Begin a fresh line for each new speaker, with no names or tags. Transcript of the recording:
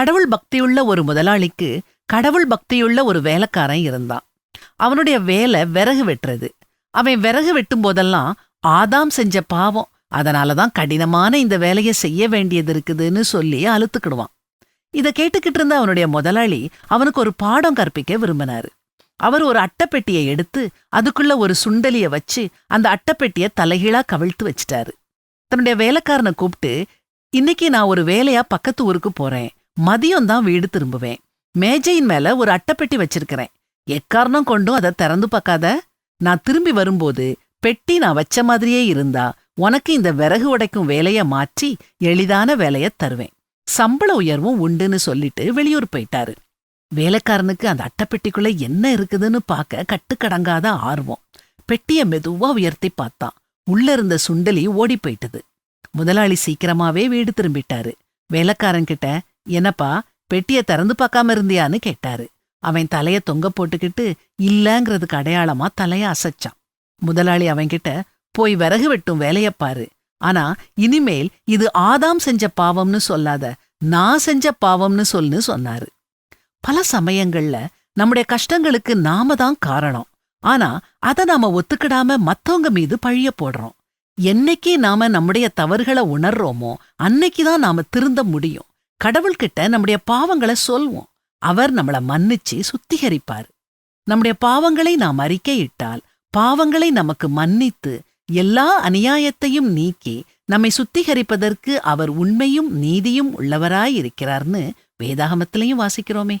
கடவுள் பக்தியுள்ள ஒரு முதலாளிக்கு கடவுள் பக்தியுள்ள ஒரு வேலைக்காரன் இருந்தான். அவனுடைய வேலை விறகு வெட்டுறது. அவன் விறகு வெட்டும் போதெல்லாம் ஆதாம் செஞ்ச பாவம் அதனால தான் கடினமான இந்த வேலையை செய்ய வேண்டியது இருக்குதுன்னு சொல்லி அழுத்துக்கிடுவான். இத கேட்டுக்கிட்டு இருந்த அவனுடைய முதலாளி அவனுக்கு ஒரு பாடம் கற்பிக்க விரும்பினாரு. அவர் ஒரு அட்டைப்பெட்டியை எடுத்து அதுக்குள்ள ஒரு சுண்டலிய வச்சு அந்த அட்டைப்பெட்டியை தலைகீழா கவிழ்த்து வச்சிட்டாரு. தன்னுடைய வேலைக்காரனை கூப்பிட்டு இன்னைக்கு நான் ஒரு வேலையா பக்கத்து ஊருக்கு போறேன். மதியம் தான் வீடு திரும்புவேன். மேஜையின் மேல ஒரு அட்டைப்பெட்டி வச்சிருக்கிறேன். எக்காரணம் கொண்டும் அதை திறந்து பார்க்காத? நான் திரும்பி வரும்போது பெட்டி நான் வச்ச மாதிரியே இருந்தா உனக்கு இந்த விறகு உடைக்கும் வேலைய மாற்றி எளிதான வேலைய தருவேன். சம்பள உயர்வும் உண்டுன்னு சொல்லிட்டு வெளியூர் போயிட்டாரு. வேலைக்காரனுக்கு அந்த அட்டைப்பெட்டிக்குள்ள என்ன இருக்குதுன்னு பார்க்க கட்டுக்கடங்காத ஆர்வம். பெட்டிய மெதுவா உயர்த்தி பார்த்தான். உள்ள இருந்த சுண்டலி ஓடி போயிட்டது. முதலாளி சீக்கிரமாவே வீடு திரும்பிட்டாரு. வேலைக்காரன் கிட்ட என்னப்பா பெட்டிய திறந்து பார்க்காம இருந்தியான்னு கேட்டாரு. அவன் தலைய தொங்க போட்டுக்கிட்டு இல்லங்கிறதுக்கு அடையாளமா தலைய அசைச்சான். முதலாளி அவன்கிட்ட போய் விறகு வெட்டும் வேலைய பாரு. ஆனா இனிமேல் இது ஆதாம் செஞ்ச பாவம்னு சொல்லாத நான் செஞ்ச பாவம்னு சொல்லுன்னு சொன்னாரு. பல சமயங்கள்ல நம்முடைய கஷ்டங்களுக்கு நாம தான் காரணம். ஆனா அத நாம ஒத்துக்கிடாம மத்தவங்க மீது பழிய போடுறோம். என்னைக்கு நாம நம்முடைய தவறுகளை உணர்றோமோ அன்னைக்கு தான் நாம திருந்த முடியும். கடவுள்கிட்ட நம்முடைய பாவங்களை சொல்வோம். அவர் நம்மள மன்னிச்சு சுத்திகரிப்பார். நம்முடைய பாவங்களை நாம் அறிக்கையிட்டால் பாவங்களை நமக்கு மன்னித்து எல்லா அநியாயத்தையும் நீக்கி நம்மை சுத்திகரிப்பதற்கு அவர் உண்மையும் நீதியும் உள்ளவராயிருக்கிறார்னு வேதாகமத்திலையும் வாசிக்கிறோமே.